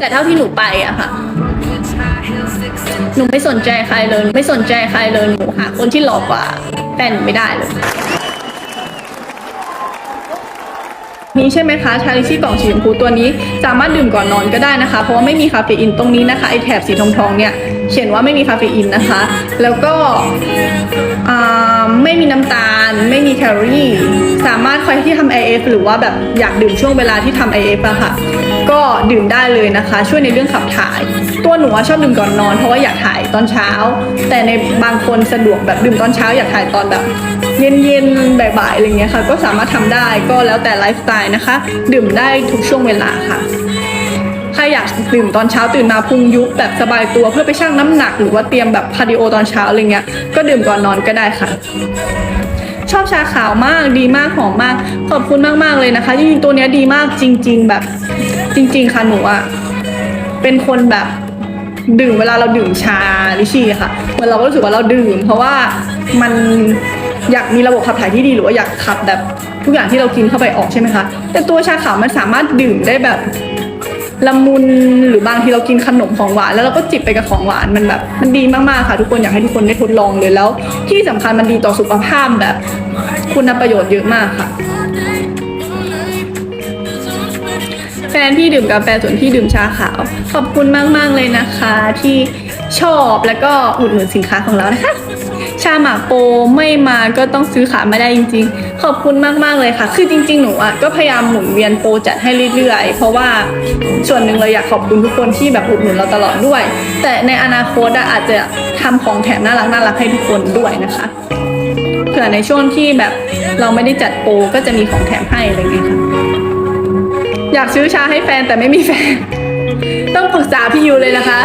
แต่เท่าที่หนูไปอะค่ะ หนูไม่สนใจใครเลย ไม่สนใจใครเลยหนูหาคนที่หลอกว่าแฟนหนูไม่ได้เลยนี้ใช่ไหมคะชาลิชี่กล่องสีชมพูตัวนี้สามารถดื่มก่อนนอนก็ได้นะคะ เพราะว่าไม่มีคาเฟอีนตรงนี้นะคะไอแถบสีทองทองๆเนี่ยเขียนว่าไม่มีคาเฟอีนนะคะ แล้วก็อ่าไม่มีน้ำตาล ไม่มีแคลอรี่ สามารถใครที่ทำ IF หรือว่าแบบอยากดื่มช่วงเวลาที่ทำ IF อะค่ะ ก็ดื่มได้เลยนะคะ ช่วยในเรื่องขับถ่าย ตัวหนูชอบดื่มก่อนนอนเพราะว่าอยากถ่ายตอนเช้า แต่ในบางคนสะดวกแบบดื่มตอนเช้าอยากถ่ายตอนแบบ เย็นๆบ่ายๆอะไรเงี้ยค่ะ ก็สามารถทำได้ก็แล้วแต่ไลฟ์สไตล์นะคะ ดื่มได้ทุกช่วงเวลาค่ะใครอยากดื่มตอนเช้าตื่นมาพุงยุบแบบสบายตัวเพื่อไปชั่งน้ำหนักหรือว่าเตรียมแบบคาร์ดิโอตอนเช้าอะไรเงี้ยก็ดื่มก่อนนอนก็ได้ค่ะ ชอบชาขาวมากดีมากหอมมาก ขอบคุณมากๆเลยนะคะจริงๆตัวเนี้ยดีมากจริง ๆ แบบ จริง ๆ ค่ะหนูอะเป็นคนแบบดื่มเวลาเราดื่มชาลิชี่ค่ะเหมือนเราก็รู้สึกว่าเราดื่ม เพราะว่ามันอยากมีระบบขับถ่ายที่ดีหรือว่าอยากขับแบบทุกอย่างที่เรากินเข้าไปออกใช่ไหมคะแต่ตัวชาขาวมันสามารถดื่มได้แบบ ละมุนหรือบางทีเรากินขนมของหวาน แล้วเราก็จิบไปกับของหวานมันแบบมันดีมากๆค่ะ ทุกคนอยากให้ทุกคนได้ทดลองเลยแล้ว ที่สำคัญมันดีต่อสุขภาพแบบ คุณประโยชน์เยอะมากค่ะ แฟนพี่ดื่มกาแฟส่วนพี่ดื่มชาขาว ขอบคุณมากๆเลยนะคะ ที่ชอบแล้วก็อุดหนุนสินค้าของเรานะคะ ชาหมากโปไม่มาก็ต้องซื้อขาไม่ได้จริง ๆ ขอบคุณมากๆเลยค่ะ คือจริง ๆ หนูอะก็พยายามหมุนเวียนโปรจัดให้เรื่อยๆ เพราะว่าส่วนหนึ่งเราอยากขอบคุณทุกคนที่แบบอุดหนุนเราตลอดด้วย แต่ในอนาคตอาจจะทำของแถมน่ารักน่ารักให้ทุกคนด้วยนะคะเผื่อในช่วงที่แบบเราไม่ได้จัดโปรก็จะมีของแถมให้อะไรเงี้ยค่ะอยากซื้อชาให้แฟนแต่ไม่มีแฟน ต้องปรึกษาพี่ยูเลยนะคะ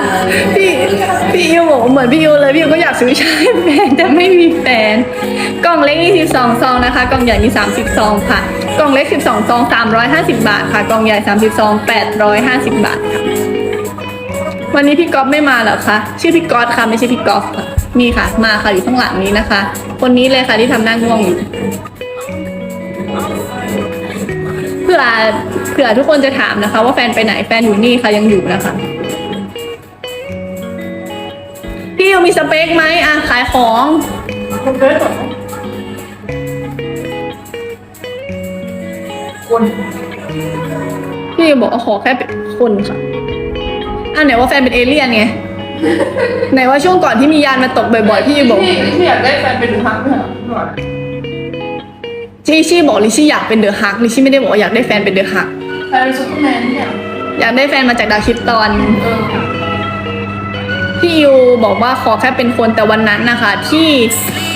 เหมือนพี่ยูเลยพี่ยูก็อยากซื้อชาให้แฟนแต่ไม่มีแฟน กล่องเล็ก22ซองนะคะ กล่องใหญ่มี30ซองค่ะ กล่องเล็ก 12ซอง350 บาทค่ะ กล่องใหญ่30ซอง850 บาทค่ะ วันนี้พี่ก๊อฟไม่มาเหรอคะ ชื่อพี่ก๊อตค่ะไม่ใช่พี่ก๊อฟค่ะมีค่ะ มาค่ะอยู่ข้างหลังนี้นะคะ คนนี้เลยค่ะที่ทำหน้าง่วงอยู่เผื่อเผื่อทุกคนจะถามนะคะ ว่าแฟนไปไหนแฟนอยู่นี่ค่ะยังอยู่นะคะ พี่ยูมีสเปคไหมอะขายของคนเกิดเหรอคนพี่ยูบอกว่าขอแค่เป็นคนค่ะอะไหนว่าแฟนเป็นเอเลี่ยนไงไหนว่าช่วงก่อนที่มียานมาตกบ่อยๆพี่ยูบอกที่ที่อยากได้แฟนเป็นดูฮักเนี่ยหน่อยลิชี่บอกลิชี่อยากเป็นเดอะฮักลิชี่ไม่ได้บอกว่าอยากได้แฟนเป็นเดอะฮักแฟนเป็นซูเปอร์แมนเนี่ยอยากได้แฟนมาจากดาวคริดตอนเออ พี่ยูบอกว่าขอแค่เป็นคนแต่วันนั้นนะคะที่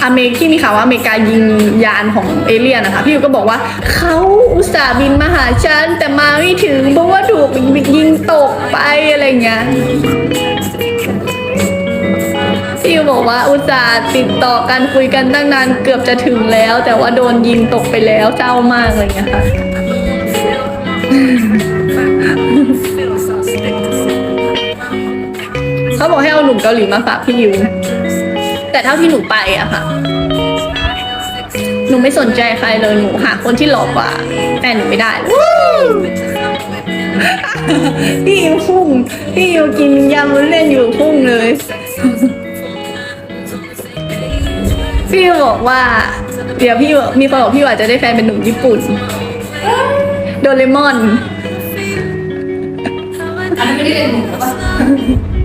อเมริกที่มีข่าวว่าอเมริกายิงยานของเอเลี่ยนนะคะพี่ยูก็บอกว่าเขาอุตส่าห์บินมาหาฉันแต่มาไม่ถึงเพราะว่าถูกยิงตกไปอะไรเงี้ยพี่ยูบอกว่าอุตส่าห์ติดต่อกันคุยกันตั้งนานเกือบจะถึงแล้ว แต่ว่าโดนยิงตกไปแล้วเศร้ามากเลยนะคะ เขาบอกให้เอาหนุ่มเกาหลีมาฝากพี่ยูแต่เท่าที่หนูไปอะค่ะ หนูไม่สนใจใครเลยหนูหาคนที่หล่อกว่าแฟนหนูไม่ได้เลยพี่ยูพุ่งพี่ยูกินยำวุ้นเล่นอยู่พุ่งเลย พี่ยูบอกว่า เดี๋ยวพี่ยูมีคนบอกพี่ยูอาจจะได้แฟนเป็นหนุ่มญี่ปุ่น โดเรมอน อันนี้ไม่ได้เป็นหนุ่มหรอปะ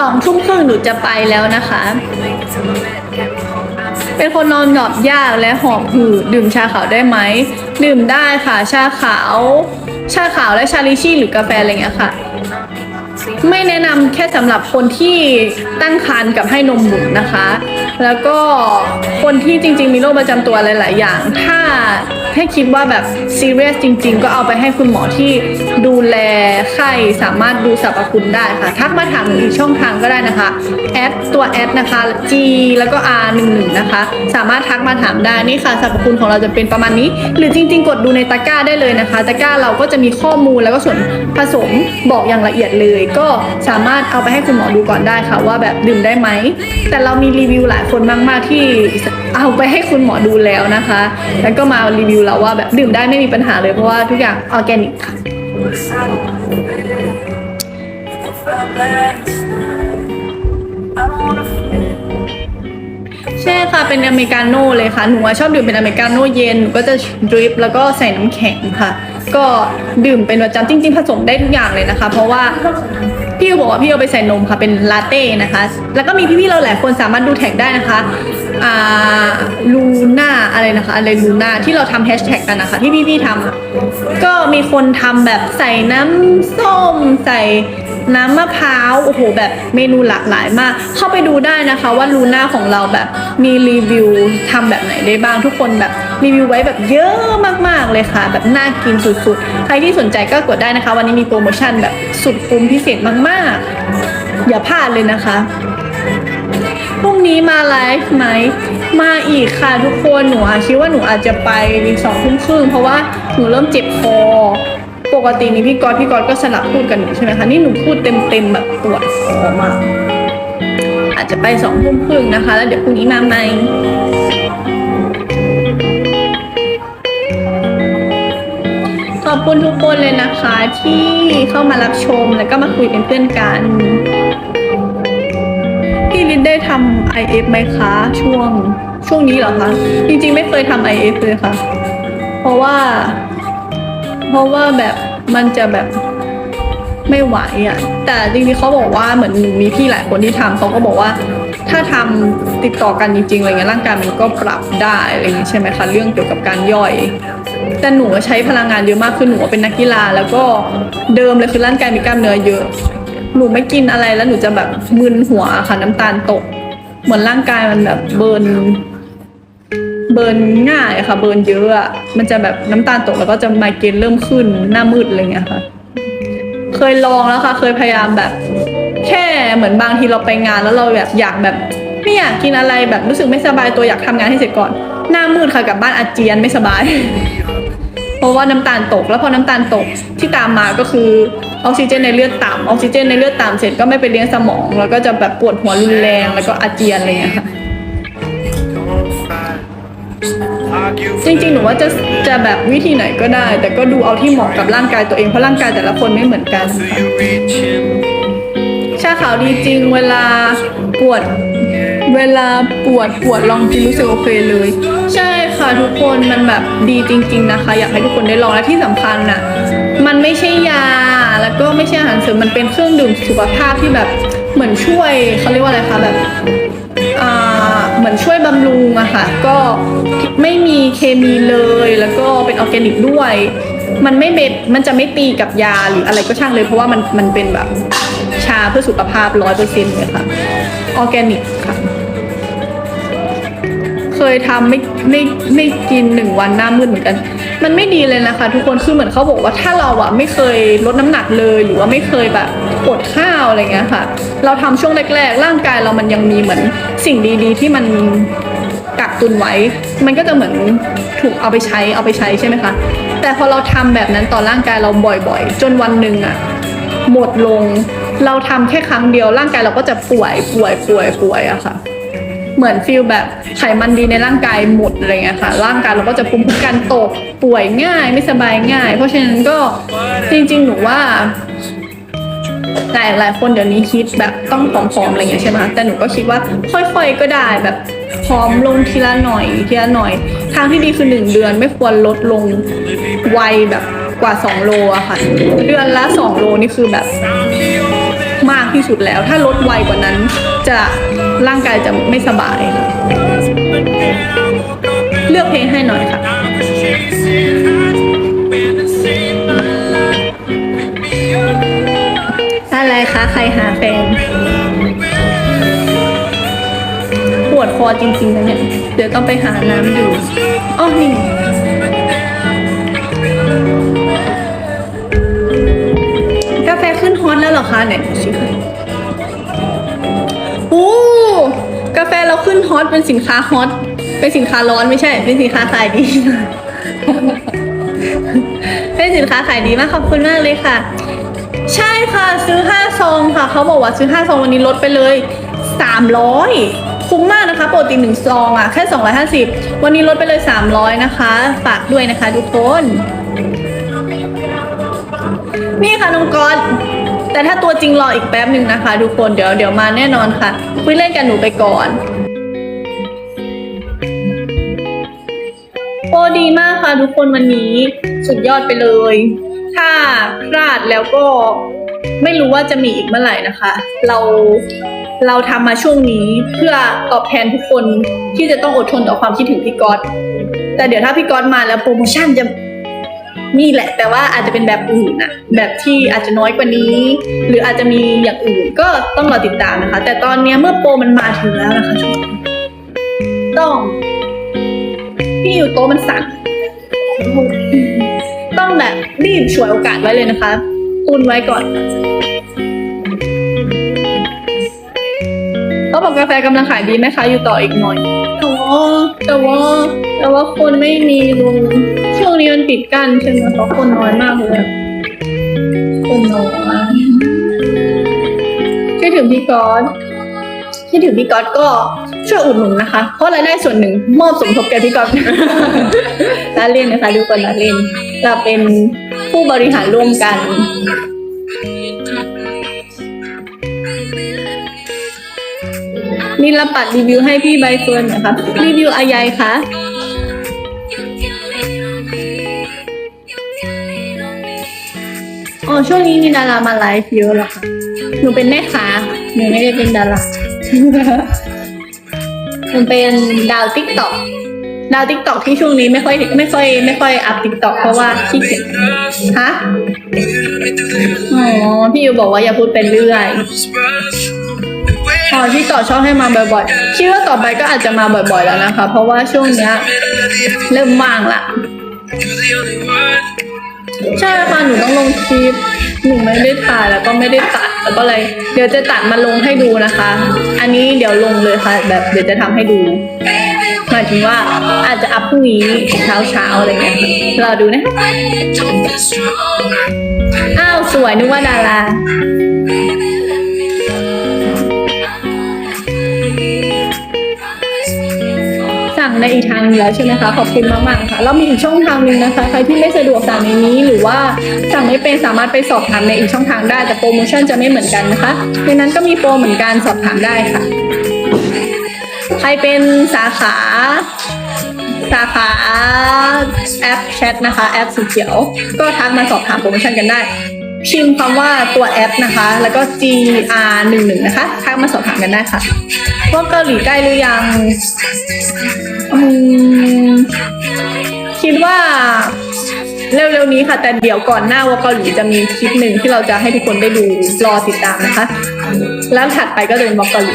สองทุ่มครึ่งหนูจะไปแล้วนะคะ เป็นคนนอนหลับยากและหอบหืดดื่มชาขาวได้ไหม ดื่มได้ค่ะ ชาขาว ชาขาวและชาลิชี่หรือกาแฟอะไรเงี้ยค่ะ ไม่แนะนำแค่สำหรับคนที่ตั้งครรภ์กับให้นมบุตรนะคะ แล้วก็คนที่จริง ๆ มีโรคประจำตัวหลาย ๆ อย่าง ถ้าให้คิดว่าแบบซีเรียสจริง ๆ ก็เอาไปให้คุณหมอที่ดูแลไข้สามารถดูสรรพคุณได้ค่ะ ทักมาถามหนูอีกช่องทางก็ได้นะคะแอดตัวแอดนะคะ G แล้วก็ R 1 1นะคะ สามารถทักมาถามได้นี่ค่ะสรรพคุณของเราจะเป็นประมาณนี้ หรือจริง ๆ กดดูในตะกร้าได้เลยนะคะตะกร้าเราก็จะมีข้อมูลแล้วก็ส่วนผสมบอกอย่างละเอียดเลย ก็สามารถเอาไปให้คุณหมอดูก่อนได้ค่ะ ว่าแบบดื่มได้ไหมแต่เรามีรีวิวหลายคนมาก ๆที่เอาไปให้คุณหมอดูแล้วนะคะ แล้วก็มารีวิวเราว่าแบบดื่มได้ไม่มีปัญหาเลยเพราะว่าทุกอย่างออร์แกนิกค่ะใช่ค่ะ เป็นอเมริกาโน่เลยค่ะ หนูชอบดื่มเป็นอเมริกาโน่เย็น หนูก็จะดริปแล้วก็ใส่น้ำแข็งค่ะ ก็ดื่มเป็นประจำจริง ๆ ผสมได้ทุกอย่างเลยนะคะ เพราะว่าพี่บอกว่าพี่เอาไปใส่นมค่ะ เป็นลาเต้นะคะ แล้วก็มีพี่ๆเราหลายคนสามารถดูแท็กได้นะคะ อ่าลูน่าอะไรนะคะอะไรลูน่าที่เราทำแฮชแท็กกันนะคะ ที่พี่ๆทำอะก็มีคนทำแบบใส่น้ำส้ม ใส่น้ำมะพร้าวโอ้โหแบบเมนูหลากหลายมาก เข้าไปดูได้นะคะว่าลูน่าของเราแบบมีรีวิวทำแบบไหนได้บ้างทุกคนแบบรีวิวไว้แบบเยอะมากๆเลยค่ะ แบบน่ากินสุดๆ ใครที่สนใจก็กดได้นะคะ วันนี้มีโปรโมชั่นแบบสุดคุ้มพิเศษมากๆ อย่าพลาดเลยนะคะ พรุ่งนี้มาไลฟ์ไหม มาอีกค่ะทุกคนหนูอาคิดว่าหนูอาจจะไปสองทุ่มครึ่งเพราะว่าหนูเริ่มเจ็บคอปกตินี่พี่กอดพี่กอดก็สลับพูดกันอยู่ใช่ไหมคะนี่หนูพูดเต็มๆแบบปวดคอมากอาจจะไปสองทุ่มครึ่งนะคะ แล้วเดี๋ยวพรุ่งนี้มาใหม่ขอบคุณทุกคนเลยนะคะที่เข้ามารับชมแล้วก็มาคุยเป็นเพื่อนกัน ได้ทำ IF ไหมคะ ช่วงช่วงนี้เหรอคะ จริงๆไม่เคยทำ IF เลยค่ะ เพราะว่า เพราะว่าแบบมันจะแบบไม่ไหวอะ แต่จริงๆเขาบอกว่าเหมือนมีพี่หลายคนที่ทำเขาก็บอกว่า ถ้าทำติดต่อกันจริงๆอะไรเงี้ยร่างกายมันก็ปรับได้อะไรอย่างงี้ใช่ไหมคะเรื่องเกี่ยวกับการย่อย แต่หนูใช้พลังงานเยอะมากคือหนูเป็นนักกีฬา แล้วก็เดิมเลยคือร่างกายมีกล้ามเนื้อเยอะ หนูไม่กินอะไรแล้วหนูจะแบบมึนหัวค่ะน้ำตาลตก เหมือนร่างกายมันแบบเบิร์นเบิร์นง่ายค่ะ เบิร์นเยอะอะมันจะแบบน้ำตาลตกแล้วก็จะไมเกรนเริ่มขึ้นหน้ามืดอะไรเงี้ยค่ะ เคยลองแล้วค่ะ เคยพยายามแบบ แค่เหมือนบางทีเราไปงานแล้วเราแบบอยากแบบไม่อยากกินอะไรแบบรู้สึกไม่สบายตัวอยากทำงานให้เสร็จก่อน หน้ามืดค่ะกลับบ้านอาเจียนไม่สบาย เพราะว่าน้ำตาลตก แล้วพอน้ำตาลตกที่ตามมาก็คือ ออกซิเจนในเลือดต่ำออกซิเจนในเลือดต่ำเสร็จก็ไม่ไปเลี้ยงสมอง แล้วก็จะแบบปวดหัวรุนแรงแล้วก็อาเจียนอะไรอย่างเงี้ยค่ะจริงๆ หนูว่าจะจะแบบวิธีไหนก็ได้ แต่ก็ดูเอาที่เหมาะกับร่างกายตัวเองเพราะร่างกายแต่ละคนไม่เหมือนกันชาขาวดีจริงเวลาปวดเวลาปวดปวดลองกินรู้สึกโอเคเลย ใช่ค่ะทุกคนมันแบบดีจริง ๆ นะคะ อยากให้ทุกคนได้ลองและที่สำคัญน่ะ มันไม่ใช่ยา ก็ไม่ใช่อาหารเสริมมันเป็นเครื่องดื่มสุขภาพที่แบบเหมือนช่วยเขาเรียกว่าอะไรคะแบบเหมือนช่วยบำรุงอะค่ะก็ไม่มีเคมีเลยแล้วก็เป็นออร์แกนิกด้วย มันไม่เบ็ดมันจะไม่ตีกับยาหรืออะไรก็ช่างเลยเพราะว่ามันมันเป็นแบบชาเพื่อสุขภาพร้อยเปอร์เซ็นต์เลยค่ะออร์แกนิกค่ะ เคยทำไม่ไม่ไม่กินหนึ่งวันหน้ามืดเหมือนกัน มันไม่ดีเลยนะคะ ทุกคนคือเหมือนเขาบอกว่าถ้าเราอะไม่เคยลดน้ำหนักเลยหรือว่าไม่เคยแบบอดข้าวอะไรเงี้ยค่ะ เราทำช่วงแรกๆ ร่างกายเรามันยังมีเหมือนสิ่งดีๆ ที่มันกักตุนไว้ มันก็จะเหมือนถูกเอาไปใช้เอาไปใช้ใช่ไหมคะแต่พอเราทำแบบนั้นต่อร่างกายเราบ่อยๆ จนวันหนึ่งอะหมดลง เราทำแค่ครั้งเดียวร่างกายเราก็จะป่วยป่วยป่วยป่วยอะค่ะ เหมือนฟีลแบบไขมันดีในร่างกายหมดอะไรเงี้ยค่ะ ร่างกายเราก็จะภูมิคุ้มกันตกป่วยง่ายไม่สบายง่าย เพราะฉะนั้นก็จริง ๆ หนูว่าหลายหลายคนเดี๋ยวนี้คิดแบบต้องผอมๆอะไรเงี้ยใช่ไหมคะแต่หนูก็คิดว่าค่อยๆก็ได้แบบผอมลงทีละหน่อยทีละหน่อย ทางที่ดีคือหนึ่งเดือนไม่ควรลดลงไวแบบกว่า 2 โลอะค่ะ เดือนละ 2 โลนี่คือแบบ มากที่สุดแล้ว ถ้าลดไวกว่านั้นจะร่างกายจะไม่สบายค่ะเลือกเพลงให้หน่อยค่ะอะไรคะใครหาแฟนปวดคอจริงๆนะเนี่ย เดี๋ยวต้องไปหาน้ำดื่มอ๋อนี่ ขึ้นฮอตแล้วเหรอคะเนี่ยดูสิคะโอ้กาแฟเราขึ้นฮอตเป็นสินค้าฮอตเป็นสินค้าร้อนไม่ใช่ เป็นสินค้าขายดี เป็นสินค้าขายดีมากขอบคุณมากเลยค่ะ ใช่ค่ะซื้อ5ซองค่ะเขาบอกว่าซื้อ5ซองวันนี้ลดไปเลย300คุ้มมากนะคะปกติ1ซองอะแค่250วันนี้ลดไปเลย300นะคะ ฝากด้วยนะคะทุกคน นี่ค่ะน้องก๊อตแต่ถ้าตัวจริงรออีกแป๊บหนึ่งนะคะทุกคนเดี๋ยวเดี๋ยวมาแน่นอนค่ะ คุยเล่นกันหนูไปก่อน โอ้ดีมากค่ะทุกคนวันนี้สุดยอดไปเลย ถ้าพลาดแล้วก็ไม่รู้ว่าจะมีอีกเมื่อไหร่นะคะ เราเราทำมาช่วงนี้เพื่อตอบแทนทุกคนที่จะต้องอดทนต่อความคิดถึงพี่ก๊อตแต่เดี๋ยวถ้าพี่ก๊อตมาแล้วโปรโมชั่นจะ มีแหละ แต่ว่าอาจจะเป็นแบบอื่นอะแบบที่อาจจะน้อยกว่านี้ หรืออาจจะมีอย่างอื่นก็ต้องรอติดตามนะคะ แต่ตอนเนี้ยเมื่อโปรมันมาถึงแล้วนะคะทุกคนต้องพี่อยู่โต๊ะมันสั่นต้องแบบรีบฉวยโอกาสไว้เลยนะคะตุนไว้ก่อนเขาบอกกาแฟกำลังขายดีไหมคะ อยู่ต่ออีกหน่อย แต่ว่าแต่ว่าคนไม่มีลงช่วงนี้มันปิดกั้นใช่ไหมเพราะคนน้อยมากเลยคนน้อยคิดถึงพี่ก๊อตคิดถึงพี่ก๊อตก็ช่วยอุดหนุนนะคะ เพราะรายได้ส่วนหนึ่งมอบสมทบแก่พี่ก๊อตลาเล่นนะคะทุกคนลาเล่นเราเป็นผู้บริหารร่วมกัน นี่รับปัดรีวิวให้พี่ใบเฟิร์นนะคะรีวิวอายายคะอ๋อช่วงนี้มีดารามาไลฟ์เยอะเหรอคะหนูเป็นแม่ค้าหนูไม่ได้เป็นดาราหนูเป็นดาวติ๊กต็อกดาวติ๊กต็อกที่ช่วงนี้ไม่ค่อยไม่ค่อย ไม่ค่อยอัพติ๊กต็อกเพราะว่าขี้เกียจฮะอ๋อพี่ยูบอกว่าอย่าพูดเป็นเรื่อย อ๋อที่ต่อชอบให้มาบ่อยๆ คิดว่าต่อไปก็อาจจะมาบ่อยๆแล้วนะคะ เพราะว่าช่วงเนี้ยเริ่มว่างละใช่ค่ะหนูต้องลงคลิปหนูไม่ได้ถ่ายแล้วก็ไม่ได้ตัดแล้วก็เลยเดี๋ยวจะตัดมาลงให้ดูนะคะ อันนี้เดี๋ยวลงเลยค่ะ แบบเดี๋ยวจะทำให้ดูหมายถึงว่าอาจจะอัพพรุ่งนี้เช้าเช้าๆอะไรเงี้ยรอดูนะอ้าวสวยนึกว่าดารา ในอีกทางหนึงแล้วใช่ไหมคะขอบคุณมากๆค่ะแล้วมีอีกช่องทางหนึ่งนะคะ ใครที่ไม่สะดวกสั่งในนี้หรือว่าสั่งไม่เป็นสามารถไปสอบถามในอีกช่องทางได้แต่โปรโมชั่นจะไม่เหมือนกันนะคะในนั้นก็มีโปรเหมือนกันสอบถามได้ค่ะ ใครเป็นสาขาสาขาแอปแชทนะคะ แอปสีเขียว ก็ทักมาสอบถามโปรโมชั่นกันได้ พิมพ์คำว่าตัวแอปนะคะ แล้วก็ GR 1 1 นะคะทักมาสอบถามกันได้ค่ะว่าเกาหลีใกล้หรือยังอืมคิดว่าเร็วๆนี้ค่ะ แต่เดี๋ยวก่อนหน้าว่าเกาหลีจะมีคลิปหนึ่งที่เราจะให้ทุกคนได้ดูรอติดตามนะคะ แล้วถัดไปก็จะเป็นวอลเกาหลี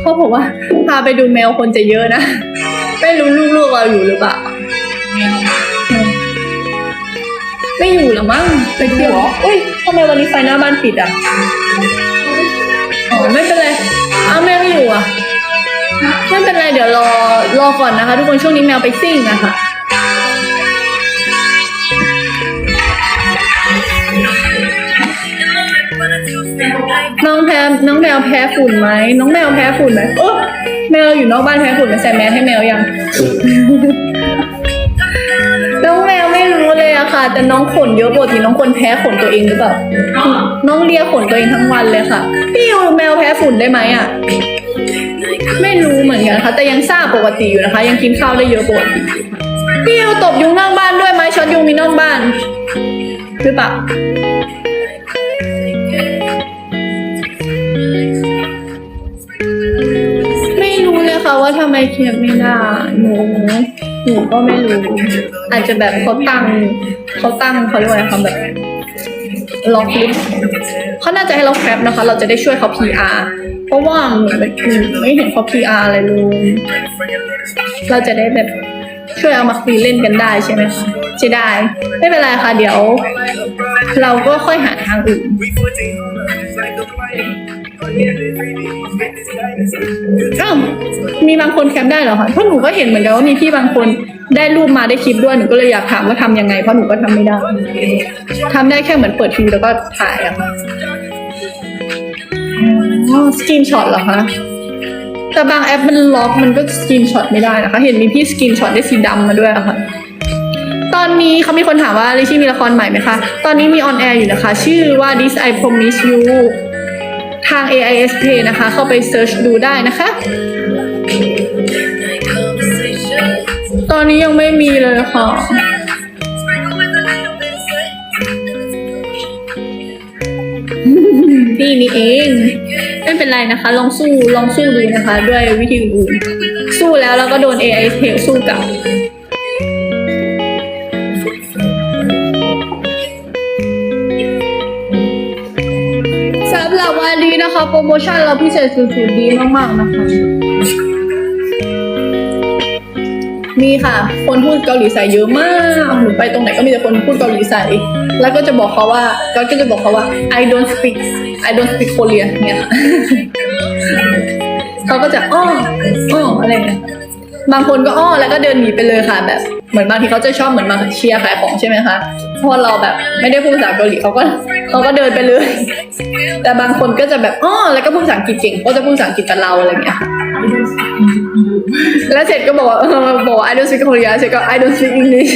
เขาบอกว่าพาไปดูแมวคนจะเยอะนะ ไม่รู้ลูกๆเราอยู่หรือเปล่า ไม่อยู่หรอมั้งไปเที่ยวอุ้ยทำไมวันนี้ไฟหน้าบ้านปิดอะอ๋อไม่เป็นไรอ้าวแม่ไม่อยู่อะไม่เป็นไรเดี๋ยวรอรอก่อนนะคะ ทุกคนช่วงนี้แมวไปซิ่งนะคะน้องแพ้น้องแมวแพ้ฝุ่นไหมน้องแมวแพ้ฝุ่นไหมโอ้แมวอยู่นอกบ้านแพ้ฝุ่นไหมใส่แมสให้แมวยัง แต่น้องขนเยอะปกติน้องคนแพ้ขนตัวเองหรือเปล่า น้องเลียขนตัวเองทั้งวันเลยค่ะ พี่ยูแมวแพ้ฝุ่นได้ไหมอะ ไม่รู้เหมือนกันค่ะ แต่ยังทราบปกติอยู่นะคะ ยังกินข้าวได้เยอะปกติพี่ยูตบยุงนอกบ้านด้วยไหมช็อตยุงมีนอกบ้านหรือเปล่าไม่รู้เลยค่ะว่าทำไมเคียร์ไม่ได้หนู หนูก็ไม่รู้ อาจจะแบบเขาตั้งเขาตั้งเขาเรียกว่าอะไรคะแบบล็อกลิสต์เขาน่าจะให้เราแคปนะคะ เราจะได้ช่วยเขา PR เพราะว่าหนูไม่หนูไม่เห็นเขา PR อะไรเลย เราจะได้แบบช่วยเอามาคุยเล่นกันได้ใช่ไหมคะใช่ได้ ไม่เป็นไรค่ะ เดี๋ยว เราก็ค่อยหาทางอื่น อ้าวมีบางคนแคปได้เหรอคะเพราะหนูก็เห็นเหมือนกันว่ามีพี่บางคนได้รูปมาได้คลิปด้วยหนูก็เลยอยากถามว่าทำยังไงเพราะหนูก็ทำไม่ได้ทำได้แค่เหมือนเปิดทีวีแล้วก็ถ่ายอะอ๋อสกรีนช็อตเหรอคะแต่บางแอปมันล็อกมันก็สกรีนช็อตไม่ได้นะคะ เห็นมีพี่สกรีนช็อตได้สีดำมาด้วยอะค่ะตอนนี้เขามีคนถามว่าลิชี่มีละครใหม่ไหมคะ ตอนนี้มีออนแอร์อยู่นะคะ ชื่อว่า This I Promise You ทาง AIS Pay นะคะ เข้าไปเซิร์ชดูได้นะคะ ตอนนี้ยังไม่มีเลยค่ะ นี่นี่เอง ไม่เป็นไรนะคะ ลองสู้ลองสู้ดูนะคะ ด้วยวิธีอื่นสู้แล้วแล้วก็โดน AI เทลสู้กลับ โปรโมชั่นเราพิเศษสุดๆดีมากๆนะคะ มีค่ะ คนพูดเกาหลีใส่เยอะมากหนูไปตรงไหนก็มีแต่คนพูดเกาหลีใส่แล้วก็จะบอกเขาว่าก็จะบอกเขาว่า I don't speak I don't speak Korean เนี่ยเขาก็จะอ้ออ้ออะไรเนี่ย บางคนก็อ้อแล้วก็เดินหนีไปเลยค่ะ แบบเหมือนบางทีเขาจะชอบเหมือนมาเชียร์ขายของใช่ไหมคะเพราะเราแบบไม่ได้พูดภาษาเกาหลีเขาก็เขาก็เดินไปเลย แต่บางคนก็จะแบบอ้อแล้วก็พูดภาษาอังกฤษเก่งก็จะพูดภาษาอังกฤษกับเราอะไรเงี้ยแล้วเสร็จก็บอกว่าเออบอกว่า I don't speak Korean เสร็จก็ I don't speak English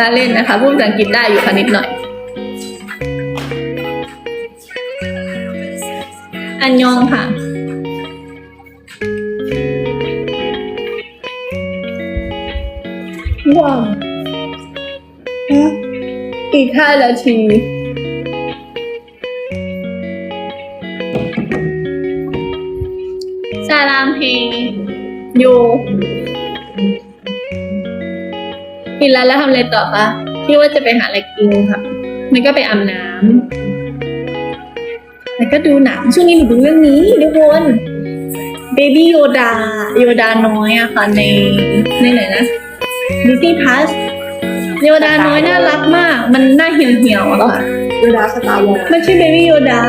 ละเล่นนะคะพูดภาษาอังกฤษได้อยู่ค่ะนิดหน่อย อันยองค่ะ ว้าวอะอีกห้านาทีซาลามเฮโยกินแล้วแล้วทำอะไรต่อคะพี่ว่าจะไปหาอะไรกินค่ะมันก็ไปอาบน้ำแล้วก็ดูหนังช่วงนี้หนูดูเรื่องนี้ทุกคน Baby Yoda โยดาน้อยอะค่ะในในไหนนะ Disney Plus โยดาน้อยน่ารักมาก มันน่าเหี่ยวเหี่ยวๆอะค่ะเวลาสตาร์วอลมันชื่อ Baby Yoda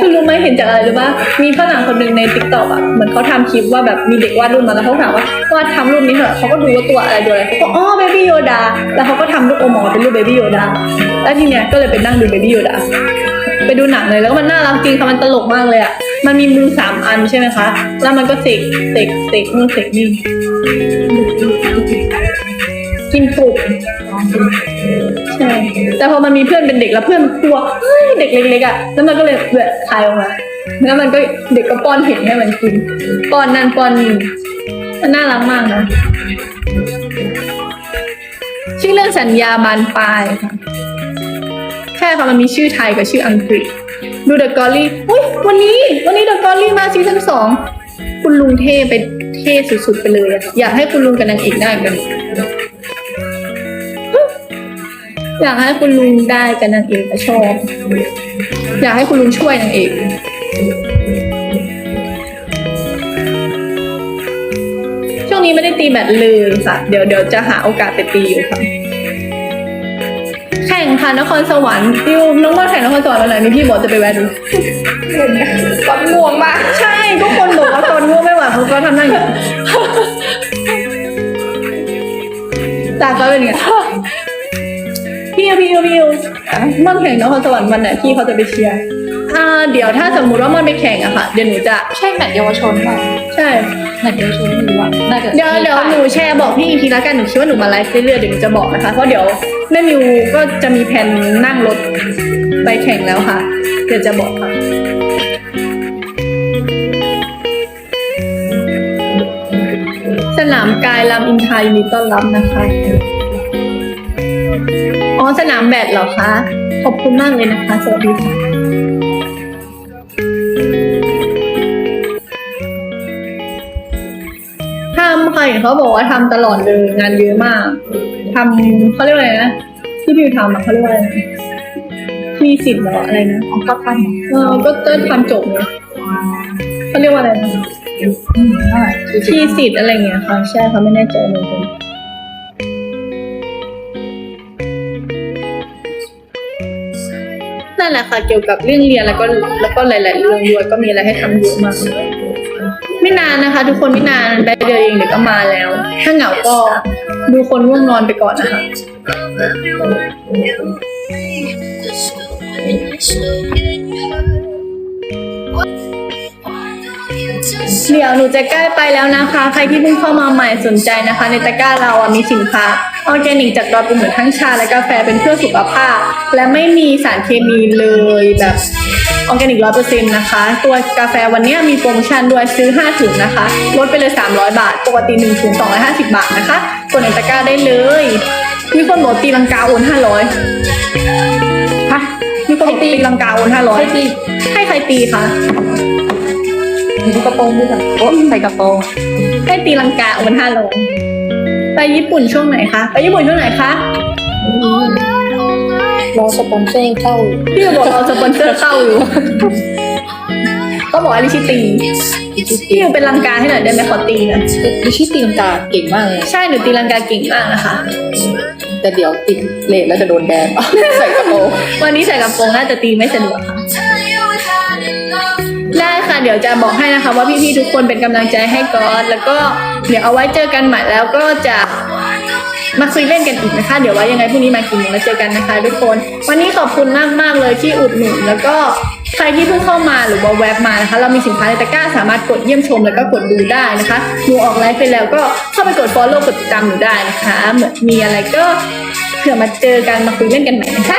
คือรู้ไหมเห็นจากอะไรหรือปะมีฝรั่งคนหนึ่งใน t ิ k t o k อะเหมือนเขาทำคลิปว่าแบบมีเด็กวาดรูปมาแล้วเขาถามว่าวาดทำรูปนี้เถอะเขาก็ดูว่าตัวอะไรตัวอะไรเขาก็อ๋อ Baby Yoda แล้วเขาก็ทำรูปโอมออกมาเป็นรูป Baby Yoda แล้วทีเนี้ยก็เลยไปนั่งดู Baby Yoda ไปดูหนังเลยแล้วมันน่ารักจริงค่ะมันตลกมากเลยอะ มันมีมือสามอันใช่ไหมคะ แล้วมันก็เสกเสกเสกนู่นเสกนี่กินปุกใช่ แต่พอมันมีเพื่อนเป็นเด็กแล้วเพื่อนกลัวเฮ้ยเด็กเล็กๆอะ แล้วมันก็เลยแบบคายออกมาแล้วมันก็เด็กก็ป้อนเห็ดให้มันกิน ป้อนนั่นป้อนนี่มันน่ารักมากนะ ชื่อเรื่องสัญญาบานปลายค่ะ แค่ค่ะมันมีชื่อไทยกับชื่ออังกฤษ ดูเดอะกอรี่อุ้ยวันนี้ วันนี้เดอะกอรี่มาซีซั่นสองคุณลุงเท่ไปเท่สุดๆไปเลยอะอยากให้คุณลุงกับนางเอกได้กัน อยากให้คุณลุงได้กับนางเอกอะชอบ อยากให้คุณลุงช่วยนางเอกช่วงนี้ไม่ได้ตีแบดเลยค่ะเดี๋ยวเดี๋ยวจะหาโอกาสไปตีอยู่ค่ะ ค่ะนครสวรรค์ดิวน้องว่าแข่งนครสวรรค์วันไหนมีพี่บอกจะไปแวะดูตอนง่วงมากใช่ก็คนบอกว่าตอนง่วงไม่ไหวเขาก็ทำหน้าอย่างนี้ตาก็เป็นไงพี่อะพี่อะพี่อะมันแข่งนครสวรรค์วันไหนพี่เขาจะไปเชียร์อ่าเดี๋ยวถ้าสมมุติว่ามันไปแข่งอะค่ะเดี๋ยวหนูจะใช่แมตช์เยาวชนป่ะใช่ แมตช์เยาวชนไม่รู้อะน่าจะเดี๋ยวเดี๋ยวหนูแชร์บอกพี่อีกทีละกันหนูคิดว่าหนูมาไลฟ์เรื่อยๆเดี๋ยวหนูจะบอกนะคะเพราะเดี๋ยวแม่มิวก็จะมีแผนนั่งรถไปแข่งแล้วค่ะ เดี๋ยวจะบอกค่ะสนามกายรามอินทรายินดีต้อนรับนะคะ อ๋อสนามแบดเหรอคะ ขอบคุณมากเลยนะคะ สวัสดีค่ะ เห็นเขาบอกว่าทำตลอดเลยงานเยอะมากทำเขาเรียกว่าอะไรนะที่พิวทำอะเขาเรียกว่าอะไรนะที่สิทธิ์เหรออะไรนะของก็ทันเออก็ก็ทำจบเลยเขาเรียกว่าอะไรนะเท่าไหร่ที่สิทธิ์อะไรเงี้ยค่ะใช่ค่ะไม่แน่ใจเหมือนกันนั่นแหละค่ะเกี่ยวกับเรื่องเรียนแล้วก็แล้วก็หลาย ๆ เรื่องด้วยก็มีอะไรให้ทำเยอะมาก ไม่นานนะคะ ทุกคนไม่นานแป๊บเดียวเองเดี๋ยวก็มาแล้ว ถ้าเหงาก็ดูคนง่วงนอนไปก่อนนะคะ เดี๋ยวหนูจะใกล้ไปแล้วนะคะ ใครที่เพิ่งเข้ามาใหม่สนใจนะคะ ในตะกร้าเราอะมีสินค้าออร์แกนิกจากดอยปูเหมือนทั้งชาและกาแฟเป็นเพื่อสุขภาพ และไม่มีสารเคมีเลยแบบ ออร์แกนิกร้อยเปอร์เซ็นต์นะคะ ตัวกาแฟวันนี้มีโปรโมชั่นด้วยซื้อ 5 ถุงนะคะ ลดไปเลย 300 บาท ปกติ 1 ถุง 250 บาทนะคะกดในตะกร้าได้เลย มีคนบอกตีลังกาโอน500ฮะมีคนบอกตีลังกาโอน500ใช่ตีให้ใครตีคะมีกระโปรงด้วยค่ะโอ้ใส่กระโปรงให้ตีลังกาโอนห้าร้อยไปญี่ปุ่นช่วงไหนคะ ไปญี่ปุ่นช่วงไหนคะ รอสปอนเซอร์เข้าพี่บอกเราสปอนเซอร์เข้าอยู่ ก็บอกอลิชิตีพี่อยู่เป็นลังกาให้หน่อยได้ไหมขอตีนะดิชิตีลังกาเก่งมากเลยใช่หนูตีลังกาเก่งมากนะคะ แต่เดี๋ยวติดเลทแล้วจะโดนแบนใส่กระโปรงวันนี้ใส่กระโปรงน่าจะตีไม่สะดวกค่ะได้ค่ะเดี๋ยวจะบอกให้นะคะ ว่าพี่ๆทุกคนเป็นกำลังใจให้ก๊อตแล้วก็เดี๋ยวเอาไว้เจอกันใหม่แล้วก็จะ มาคุยเล่นกันอีกนะคะ เดี๋ยวว่ายังไงพรุ่งนี้มาคุยแล้วเจอกันนะคะทุกคน วันนี้ขอบคุณมากมากเลยที่อุดหนุนแล้วก็ใครที่เพิ่งเข้ามาหรือว่าแวบมานะคะ เรามีสินค้าในตะกร้าสามารถกดเยี่ยมชมแล้วก็กดดูได้นะคะหนูออกไลฟ์ไปแล้วก็เข้าไปกด follow กดติดตามหนูได้นะคะเหมือนมีอะไรก็เผื่อมาเจอกันมาคุยเล่นกันใหม่นะคะ